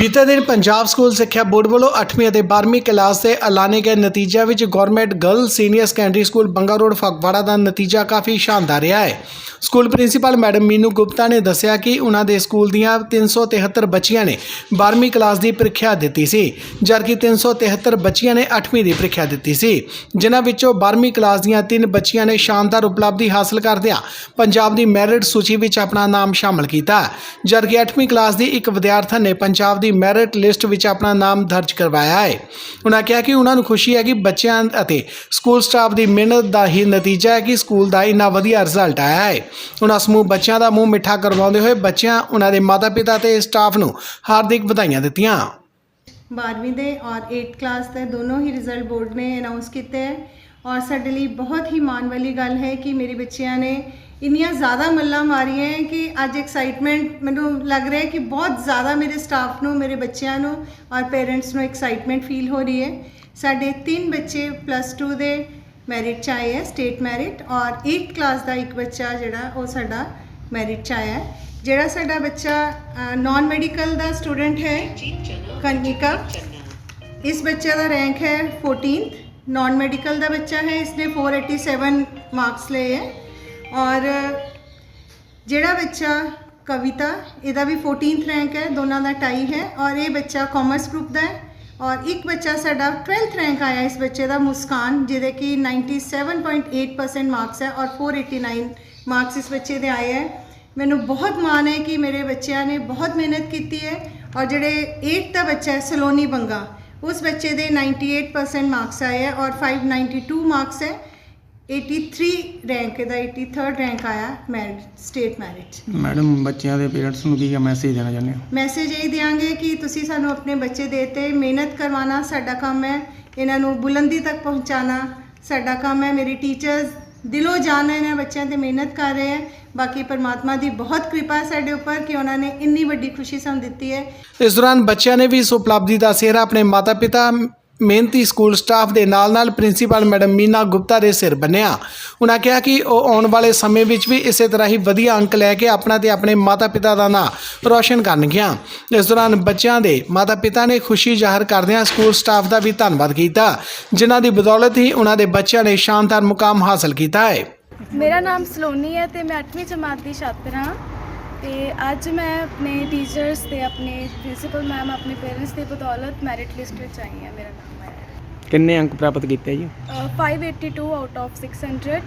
ਬੀਤੇ ਦਿਨ ਪੰਜਾਬ ਸਕੂਲ ਸਿੱਖਿਆ ਬੋਰਡ ਵੱਲੋਂ 8ਵੀਂ ਅਤੇ 12ਵੀਂ ਕਲਾਸ ਦੇ ਐਲਾਨੇ ਗਏ ਨਤੀਜਿਆਂ ਵਿੱਚ government girl senior secondary school Banga road Phagwara ਦਾ ਨਤੀਜਾ ਕਾਫੀ ਸ਼ਾਨਦਾਰ ਰਿਹਾ ਹੈ। School principal madam Meenu Gupta ਨੇ ਦੱਸਿਆ ਕਿ ਉਹਨਾਂ ਦੇ ਸਕੂਲ ਦੀਆਂ 373 ਬੱਚੀਆਂ ਨੇ 12ਵੀਂ ਕਲਾਸ ਦੀ ਪ੍ਰੀਖਿਆ ਦਿੱਤੀ ਸੀ, ਜਦਕਿ 373 ਬੱਚੀਆਂ ਨੇ 8ਵੀਂ ਦੀ ਪ੍ਰੀਖਿਆ ਦਿੱਤੀ ਸੀ। ਜਿਨ੍ਹਾਂ ਵਿੱਚੋਂ 12ਵੀਂ ਕਲਾਸ ਦੀਆਂ ਤਿੰਨ ਬੱਚੀਆਂ ਨੇ ਸ਼ਾਨਦਾਰ ਉਪਲਬਧੀ ਹਾਸਲ ਕਰਦਿਆਂ ਪੰਜਾਬ ਦੀ ਮੈਰਿਟ ਸੂਚੀ ਵਿੱਚ ਆਪਣਾ ਨਾਮ ਸ਼ਾਮਲ ਕੀਤਾ, ਜਦਕਿ 8ਵੀਂ ਕਲਾਸ ਦੀ ਇੱਕ ਵਿਦਿਆਰਥਣ ਨੇ ਪੰਜਾਬ ਦੀ ਮੈਰਿਟ ਲਿਸਟ ਵਿੱਚ ਆਪਣਾ ਨਾਮ ਦਰਜ ਕਰਵਾਇਆ ਹੈ। ਉਹਨਾਂ ਕਿਹਾ ਕਿ ਉਹਨਾਂ ਨੂੰ ਖੁਸ਼ੀ ਹੈ ਕਿ ਬੱਚਿਆਂ ਅਤੇ ਸਕੂਲ ਸਟਾਫ ਦੀ ਮਿਹਨਤ ਦਾ ਹੀ ਨਤੀਜਾ ਹੈ ਕਿ ਸਕੂਲ ਦਾ ਇੰਨਾ ਵਧੀਆ ਰਿਜ਼ਲਟ ਆਇਆ ਹੈ। ਉਹਨਾਂ ਸਮੂਹ ਬੱਚਿਆਂ ਦਾ ਮੂੰਹ ਮਿੱਠਾ ਕਰਵਾਉਂਦੇ ਹੋਏ ਬੱਚਿਆਂ, ਉਹਨਾਂ ਦੇ ਮਾਤਾ-ਪਿਤਾ ਤੇ ਸਟਾਫ ਨੂੰ ਹਾਰਦਿਕ ਵਧਾਈਆਂ ਦਿੱਤੀਆਂ। 12ਵੀਂ ਦੇ ਔਰ 8th ਕਲਾਸ ਦੇ ਦੋਨੋਂ ਹੀ ਰਿਜ਼ਲਟ ਬੋਰਡ ਨੇ ਅਨਾਉਂਸ ਕੀਤੇ ਹੈ। ਔਰ ਸਾਡੇ ਲਈ ਬਹੁਤ ਹੀ ਮਾਣ ਵਾਲੀ ਗੱਲ ਹੈ ਕਿ ਮੇਰੇ ਬੱਚਿਆਂ ਨੇ ਇੰਨੀਆਂ ਜ਼ਿਆਦਾ ਮੱਲਾਂ ਮਾਰੀਆਂ ਹੈ ਕਿ ਅੱਜ ਐਕਸਾਈਟਮੈਂਟ ਮੈਨੂੰ ਲੱਗ ਰਿਹਾ ਹੈ ਕਿ ਬਹੁਤ ਜ਼ਿਆਦਾ ਮੇਰੇ ਸਟਾਫ ਨੂੰ ਮੇਰੇ ਬੱਚਿਆਂ ਨੂੰ ਔਰ ਪੇਰੈਂਟਸ ਨੂੰ ਐਕਸਾਈਟਮੈਂਟ ਫੀਲ ਹੋ ਰਹੀ ਹੈ। ਸਾਡੇ ਤਿੰਨ ਬੱਚੇ ਪਲੱਸ 2 ਦੇ ਮੈਰਿਟ ਚ ਆਏ ਹੈ ਸਟੇਟ ਮੈਰਿਟ ਔਰ 8th ਕਲਾਸ ਦਾ ਇੱਕ ਬੱਚਾ ਜਿਹੜਾ ਉਹ ਸਾਡਾ ਮੈਰਿਟ ਚ ਆਇਆ ਹੈ। ਜਿਹੜਾ ਸਾਡਾ ਬੱਚਾ ਨਾਨ ਮੈਡੀਕਲ ਦਾ ਸਟੂਡੈਂਟ ਹੈ ਕਨਿਕਾ। ਇਸ ਬੱਚੇ ਦਾ ਰੈਂਕ ਹੈ 14th ਨਾਨ ਮੈਡੀਕਲ ਦਾ ਬੱਚਾ ਹੈ, ਇਸਨੇ 487 ਮਾਰਕਸ ਲਏ ਹੈ ਔਰ ਜਿਹੜਾ ਬੱਚਾ ਕਵਿਤਾ, ਇਹਦਾ ਵੀ 14th ਰੈਂਕ ਹੈ, ਦੋਨਾਂ ਦਾ ਟਾਈ ਹੈ ਔਰ ਇਹ ਬੱਚਾ ਕਾਮਰਸ ਗਰੁੱਪ ਦਾ ਹੈ ਔਰ ਇੱਕ ਬੱਚਾ ਸਾਡਾ 12th ਰੈਂਕ ਆਇਆ, ਇਸ ਬੱਚੇ ਦਾ ਮੁਸਕਾਨ, ਜਿਹਦੇ ਕਿ 97.8% ਮਾਰਕਸ ਹੈ ਔਰ 489 ਮਾਰਕਸ ਇਸ ਬੱਚੇ ਦੇ ਆਏ ਹੈ। ਮੈਨੂੰ ਬਹੁਤ ਮਾਣ ਹੈ ਕਿ ਮੇਰੇ ਬੱਚਿਆਂ ਨੇ ਬਹੁਤ ਮਿਹਨਤ ਕੀਤੀ ਹੈ ਔਰ ਜਿਹੜੇ 8th ਦਾ ਬੱਚਾ ਹੈ, ਸਲੋਨੀ ਬੰਗਾ ਉਸ ਬੱਚੇ ਦੇ 98% ਮਾਰਕਸ ਆਏ ਹੈ ਔਰ 592 ਮਾਰਕਸ ਹੈ 83 ਰੈਂਕ ਇਹਦਾ 83rd ਰੈਂਕ ਆਇਆ ਮੈਰਿਟ ਸਟੇਟ ਮੈਰਿਟ ਮੈਡਮ ਬੱਚਿਆਂ ਦੇ ਪੇਰੈਂਟਸ ਨੂੰ ਕੀ ਮੈਸੇਜ ਦੇਣਾ ਚਾਹੁੰਦੇ ਹੋ ਮੈਸੇਜ ਇਹ ਦਿਆਂਗੇ ਕਿ ਤੁਸੀਂ ਸਾਨੂੰ ਆਪਣੇ ਬੱਚੇ ਦੇਤੇ ਮਿਹਨਤ ਕਰਵਾਉਣਾ ਸਾਡਾ ਕੰਮ ਹੈ ਇਹਨਾਂ ਨੂੰ ਬੁਲੰਦੀ ਤੱਕ ਪਹੁੰਚਾਉਣਾ ਸਾਡਾ ਕੰਮ ਹੈ ਮੇਰੇ ਟੀਚਰਸ ਦਿਲੋਂ ਜਾਨ ਇਹਨਾਂ ਬੱਚਿਆਂ ਤੇ ਮਿਹਨਤ ਕਰ ਰਹੇ ਹੈ ਬਾਕੀ ਪਰਮਾਤਮਾ ਦੀ ਬਹੁਤ ਕਿਰਪਾ ਹੈ ਸਾਡੇ ਉੱਪਰ ਕਿ ਉਹਨਾਂ ਨੇ ਇੰਨੀ ਵੱਡੀ ਖੁਸ਼ੀ ਸਾਨੂੰ ਦਿੱਤੀ ਹੈ। ਇਸ ਦੌਰਾਨ ਬੱਚਿਆਂ ਨੇ ਵੀ ਇਸ ਉਪਲਬਧੀ ਦਾ ਸਿਹਰਾ ਆਪਣੇ ਮਾਤਾ-ਪਿਤਾ, ਮਿਹਨਤੀ ਸਕੂਲ ਸਟਾਫ ਦੇ ਨਾਲ-ਨਾਲ ਪ੍ਰਿੰਸੀਪਲ ਮੈਡਮ ਮੀਨਾ ਗੁਪਤਾ ਦੇ ਸਿਰ ਬੰਨਿਆ। ਉਹਨਾਂ ਕਿਹਾ ਕਿ ਉਹ ਆਉਣ ਵਾਲੇ ਸਮੇਂ ਵਿੱਚ ਵੀ ਇਸੇ ਤਰ੍ਹਾਂ ਹੀ ਵਧੀਆ ਅੰਕ ਲੈ ਕੇ ਆਪਣਾ ਤੇ ਆਪਣੇ ਮਾਤਾ-ਪਿਤਾ ਦਾ ਨਾਂ ਰੌਸ਼ਨ ਕਰਨਗੀਆਂ। ਇਸ ਦੌਰਾਨ ਬੱਚਿਆਂ ਦੇ ਮਾਤਾ-ਪਿਤਾ ਨੇ ਖੁਸ਼ੀ ਜ਼ਾਹਰ ਕਰਦਿਆਂ ਸਕੂਲ ਸਟਾਫ ਦਾ ਵੀ ਧੰਨਵਾਦ ਕੀਤਾ, ਜਿਨ੍ਹਾਂ ਦੀ ਬਦੌਲਤ ਹੀ ਉਹਨਾਂ ਦੇ ਬੱਚਿਆਂ ਨੇ ਸ਼ਾਨਦਾਰ ਮੁਕਾਮ ਹਾਸਲ ਕੀਤਾ ਹੈ। ਮੇਰਾ ਨਾਮ ਸਲੋਨੀ ਹੈ ਤੇ ਮੈਂ 8ਵੀਂ ਜਮਾਤ ਦੀ ਛਾਤਰ ਹਾਂ। ਤੇ ਅੱਜ ਮੈਂ ਆਪਣੇ ਟੀਚਰਸ ਤੇ ਆਪਣੇ ਪ੍ਰਿੰਸੀਪਲ ਮੈਮ ਆਪਣੇ ਪੇਰੈਂਟਸ ਦੀ ਬਦੌਲਤ ਮੈਰਿਟ ਲਿਸਟ ਵਿੱਚ ਆਈ ਹਾਂ। ਮੇਰਾ ਨਾਮ ਆਇਆ ਕਿੰਨੇ ਅੰਕ ਪ੍ਰਾਪਤ ਕੀਤੇ ਜੀ? ਹੈ ਅ, 582 ਆਊਟ ਆਫ 600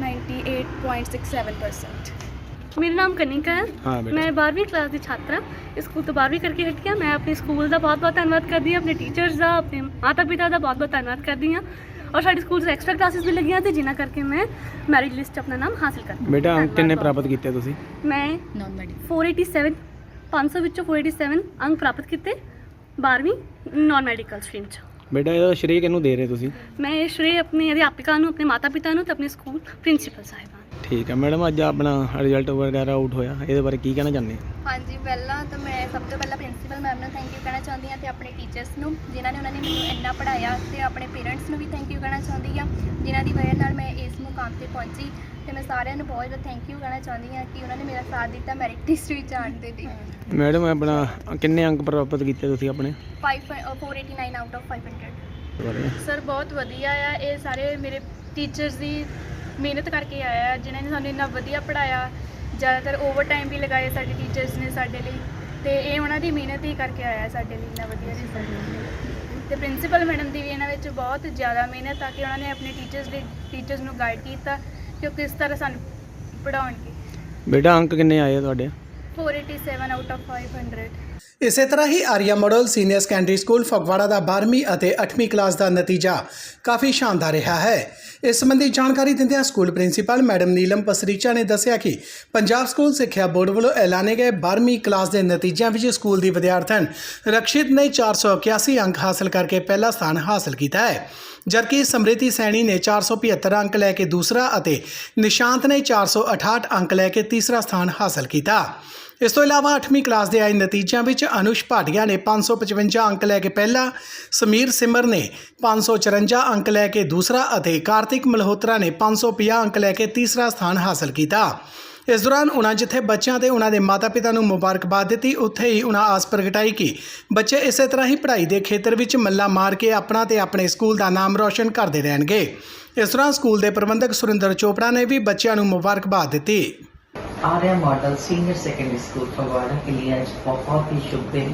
98.67% ਮੇਰਾ ਨਾਮ ਕਨਿਕਾ ਹੈ। ਹਾਂ ਬੇਟਾ। ਮੈਂ 12ਵੀਂ ਕਲਾਸ ਦੀ ਛਾਤਰ ਹਾਂ। ਇਸ ਸਕੂਲ ਤੋਂ 12ਵੀਂ ਕਰਕੇ ਹਟੀ ਹਾਂ ਮੈਂ ਆਪਣੇ ਸਕੂਲ ਦਾ ਬਹੁਤ-ਬਹੁਤ ਧੰਨਵਾਦ ਕਰਦੀ ਹਾਂ। ਆਪਣੇ ਟੀਚਰਸ ਦਾ ਆਪਣੇ ਮਾਤਾ-ਪਿਤਾ ਦਾ ਬਹੁਤ-ਬਹੁਤ ਧੰਨਵਾਦ ਕਰਦੀ ਹਾਂ। ਔਰ ਸਾਡੇ ਸਕੂਲ 'ਚ ਐਕਸਟਰਾ ਕਲਾਸਿਸ ਵੀ ਲੱਗੀਆਂ ਤੇ ਜਿਨ੍ਹਾਂ ਕਰਕੇ ਮੈਂ ਮੈਰਿਟ ਲਿਸਟ 'ਚ ਆਪਣਾ ਨਾਮ ਹਾਸਿਲ ਕਰ ਬੇਟਾ ਅੰਕ ਕਿੰਨੇ ਪ੍ਰਾਪਤ ਕੀਤੇ ਤੁਸੀਂ? ਮੈਂ ਨਾਨ ਮੈਡੀਕਲ 487 500 ਵਿੱਚੋਂ 487 ਅੰਕ ਪ੍ਰਾਪਤ ਕੀਤੇ 12ਵੀਂ ਨਾਨ ਮੈਡੀਕਲ ਸਟਰੀਮ 'ਚ। ਬੇਟਾ ਇਹਦਾ ਸ਼੍ਰੇਅ ਕਿਹਨੂੰ ਦੇ ਰਹੇ ਤੁਸੀਂ? ਮੈਂ ਇਹ ਸ਼੍ਰੇ ਆਪਣੇ ਅਧਿਆਪਕਾਂ ਨੂੰ ਆਪਣੇ ਮਾਤਾ-ਪਿਤਾ ਨੂੰ ਤੇ ਆਪਣੇ ਸਕੂਲ ਪ੍ਰਿੰਸੀਪਲ ਸਾਹਿਬਾਨ ਠੀਕ ਹੈ। ਮੈਡਮ ਅੱਜ ਆਪਣਾ ਰਿਜ਼ਲਟ ਵਗੈਰਾ ਆਊਟ ਹੋਇਆ। ਇਹਦੇ ਬਾਰੇ ਕੀ ਕਹਿਣਾ ਚਾਹੁੰਦੇ ਹੋ? ਹਾਂਜੀ ਪਹਿਲਾਂ ਤਾਂ ਮੈਂ ਸਭ ਤੋਂ ਪਹਿਲਾਂ ਪ੍ਰਿੰਸੀਪਲ ਮੈਮ ਨੂੰ ਥੈਂਕ ਯੂ ਕਹਿਣਾ ਚਾਹੁੰਦੀ ਹਾਂ ਤੇ ਆਪਣੇ ਟੀਚਰਸ ਨੂੰ ਜਿਨ੍ਹਾਂ ਨੇ ਉਹਨਾਂ ਨੇ ਮੈਨੂੰ ਇੰਨਾ ਪੜ੍ਹਾਇਆ ਤੇ ਆਪਣੇ ਪੇਰੈਂਟਸ ਨੂੰ ਵੀ ਥੈਂਕ ਯੂ ਕਹਿਣਾ ਚਾਹੁੰਦੀ ਹਾਂ ਜਿਨ੍ਹਾਂ ਦੀ ਵਜ੍ਹਾ ਨਾਲ ਮੈਂ ਇਸ ਮੁਕਾਮ ਤੇ ਪਹੁੰਚੀ ਤੇ ਮੈਂ ਸਾਰਿਆਂ ਨੂੰ ਬਹੁਤ ਬਹੁਤ ਥੈਂਕ ਯੂ ਕਹਿਣਾ ਚਾਹੁੰਦੀ ਹਾਂ ਕਿ ਉਹਨਾਂ ਨੇ ਮੇਰਾ ਸਾਥ ਦਿੱਤਾ ਮੈਰਿਟ ਲਿਸਟ ਵਿੱਚ ਆਉਣ ਦੇ ਲਈ। ਮੈਡਮ ਆਪਣਾ ਕਿੰਨੇ ਅੰਕ ਪ੍ਰਾਪਤ ਕੀਤੇ ਤੁਸੀਂ ਆਪਣੇ? 5 489 ਆਊਟ ਆਫ 500 ਬਾਰੇ ਸਰ ਬਹੁਤ ਵਧੀਆ ਆ। ਇਹ ਸਾਰੇ ਮੇਰੇ ਟੀਚਰਸ ਦੀ ਮਿਹਨਤ ਕਰਕੇ ਆਇਆ ਜਿਨ੍ਹਾਂ ਨੇ ਸਾਨੂੰ ਇੰਨਾ ਵਧੀਆ ਪੜਾਇਆ ਜ਼ਿਆਦਾਤਰ ਓਵਰ ਟਾਈਮ ਵੀ ਲਗਾਏ ਸਾਡੇ ਟੀਚਰਸ ਨੇ ਸਾਡੇ ਲਈ ਤੇ ਇਹ ਉਹਨਾਂ ਦੀ ਮਿਹਨਤ ਹੀ ਕਰਕੇ ਆਇਆ ਸਾਡੇ ਲਈ ਇੰਨਾ ਵਧੀਆ ਰਿਜ਼ਲਟ ਤੇ ਪ੍ਰਿੰਸੀਪਲ ਮੈਡਮ ਦੀ ਵੀ ਇਹਨਾਂ ਵਿੱਚ ਬਹੁਤ ਜ਼ਿਆਦਾ ਮਿਹਨਤ ਆ ਕਿ ਉਹਨਾਂ ਨੇ ਆਪਣੇ ਟੀਚਰਸ ਦੇ ਟੀਚਰਸ ਨੂੰ ਗਾਈਡ ਕੀਤਾ ਕਿ ਉਹ ਕਿਸ ਤਰ੍ਹਾਂ ਸਾਨੂੰ ਪੜਾਉਣਗੇ ਬੇਟਾ ਅੰਕ ਕਿੰਨੇ ਆਏ ਆ ਤੁਹਾਡੇ? 487 ਆਊਟ ਆਫ 500 ਇਸੇ ਤਰ੍ਹਾਂ ਹੀ Arya model senior secondary school Phagwara ਦਾ 12ਵੀਂ ਅਤੇ 8ਵੀਂ ਕਲਾਸ ਦਾ ਨਤੀਜਾ ਕਾਫੀ ਸ਼ਾਨਦਾਰ ਰਿਹਾ ਹੈ। ਇਸ ਸੰਬੰਧੀ ਜਾਣਕਾਰੀ ਦਿੰਦਿਆਂ school principal madam Neelam Pasricha ਨੇ ਦੱਸਿਆ ਕਿ ਪੰਜਾਬ ਸਕੂਲ ਸਿੱਖਿਆ ਬੋਰਡ ਵੱਲੋਂ ਐਲਾਨੇ ਗਏ 12ਵੀਂ ਕਲਾਸ ਦੇ ਨਤੀਜਿਆਂ ਵਿੱਚ ਸਕੂਲ ਦੀ ਵਿਦਿਆਰਥਣ ਰਕਸ਼ਿਤ ਨੇ 481 ਅੰਕ ਹਾਸਲ ਕਰਕੇ ਪਹਿਲਾ ਸਥਾਨ ਹਾਸਲ ਕੀਤਾ ਹੈ। ਜਦਕਿ ਸਮ੍ਰਿਤੀ ਸੈਣੀ ਨੇ 475 ਅੰਕ ਲੈ ਕੇ ਦੂਸਰਾ ਅਤੇ ਨਿਸ਼ਾਂਤ ਨੇ 468 ਅੰਕ ਲੈ ਕੇ ਤੀਸਰਾ ਸਥਾਨ ਹਾਸਲ ਕੀਤਾ। ਇਸ ਤੋਂ ਇਲਾਵਾ 8ਵੀਂ ਕਲਾਸ ਦੇ ਆਏ ਨਤੀਜਿਆਂ ਵਿੱਚ ਅਨੁਸ਼ ਭਾਟੀਆ ਨੇ 555 ਅੰਕ ਲੈ ਕੇ ਪਹਿਲਾ, ਸਮੀਰ ਸਿਮਰ ਨੇ 554 ਅੰਕ ਲੈ ਕੇ ਦੂਸਰਾ ਅਤੇ ਕਾਰਤਿਕ ਮਲਹੋਤਰਾ ਨੇ 550 ਅੰਕ ਲੈ ਕੇ ਤੀਸਰਾ ਸਥਾਨ ਹਾਸਲ ਕੀਤਾ। ਇਸ ਦੌਰਾਨ ਉਹਨਾਂ ਜਿੱਥੇ ਬੱਚਿਆਂ ਤੇ ਉਹਨਾਂ ਦੇ ਮਾਤਾ-ਪਿਤਾ ਨੂੰ ਮੁਬਾਰਕਬਾਦ ਦਿੱਤੀ, ਉੱਥੇ ਹੀ ਉਹਨਾਂ ਆਸ ਪ੍ਰਗਟਾਈ ਕਿ ਬੱਚੇ ਇਸੇ ਤਰ੍ਹਾਂ ਹੀ ਪੜ੍ਹਾਈ ਦੇ ਖੇਤਰ ਵਿੱਚ ਮੱਲਾ ਮਾਰ ਕੇ ਆਪਣਾ ਤੇ ਆਪਣੇ ਸਕੂਲ ਦਾ ਨਾਮ ਰੌਸ਼ਨ ਕਰਦੇ ਰਹਿਣਗੇ। ਇਸ ਦੌਰਾਨ ਸਕੂਲ ਦੇ ਪ੍ਰਬੰਧਕ ਸੁਰਿੰਦਰ ਚੋਪੜਾ ਨੇ ਵੀ ਬੱਚਿਆਂ ਨੂੰ ਮੁਬਾਰਕਬਾਦ ਦਿੱਤੀ। Arya model senior secondary school Phagwara के लिए आज बहुत ही शुभ दिन।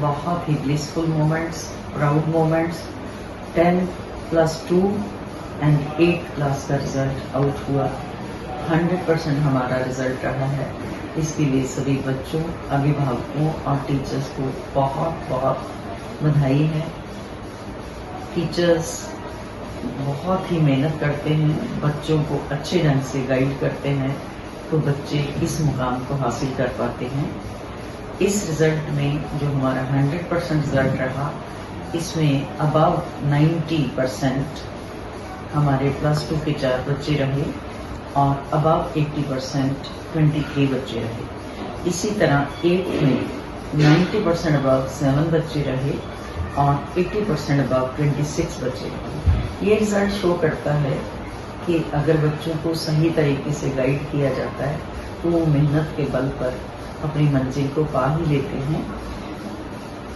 बहुत ही blissful moments proud moments 10 plus two and eight class का रिज़ल्ट आउट हुआ। 100 परसेंट हमारा रिज़ल्ट रहा है। इसके लिए सभी बच्चों, अभिभावकों और टीचर्स को बहुत बहुत बधाई है। टीचर्स बहुत ही मेहनत करते हैं, बच्चों को अच्छे ढंग से गाइड करते हैं। तो बच्चे इस मुकाम को हासिल कर पाते हैं। इस रिज़ल्ट में जो हमारा 100 परसेंट रिज़ल्ट रहा, इसमें अबाउ 90 परसेंट हमारे प्लस टू के चार बच्चे रहे और अबाव 80 परसेंट ट्वेंटी बच्चे रहे। इसी तरह एट में 90 परसेंट अबाव सेवन बच्चे रहे और 80 परसेंट अबाव 26 बच्चे रहे। ये रिज़ल्ट शो करता है कि अगर बच्चों को सही तरीके से गाइड किया जाता है तो वो मेहनत के बल पर अपनी मंजिल को पा ही लेते हैं।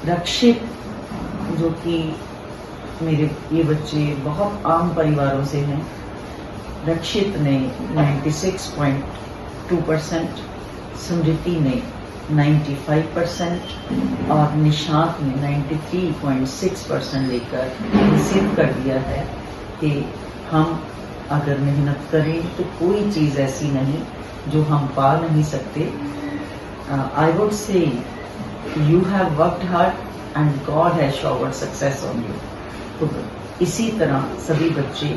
रक्षित, जो कि मेरे, ये बच्चे बहुत आम परिवारों से हैं, रक्षित ने 96.2 परसेंट स्मृति ने 95 परसेंट और निशांत ने 93.6 परसेंट लेकर सिद्ध कर दिया है कि हम अगर मेहनत करें तो कोई चीज़ ऐसी नहीं जो हम पा नहीं सकते। I would say you have worked hard and God has showered success on you तो इसी तरह सभी बच्चे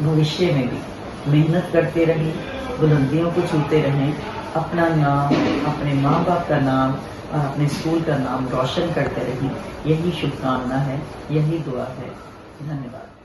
भविष्य में भी मेहनत करते रहें, बुलंदियों को छूते रहें, अपना नाम, अपने माँ बाप का नाम, और अपने स्कूल का नाम रोशन करते रहें। यही शुभकामना है, यही दुआ है। धन्यवाद।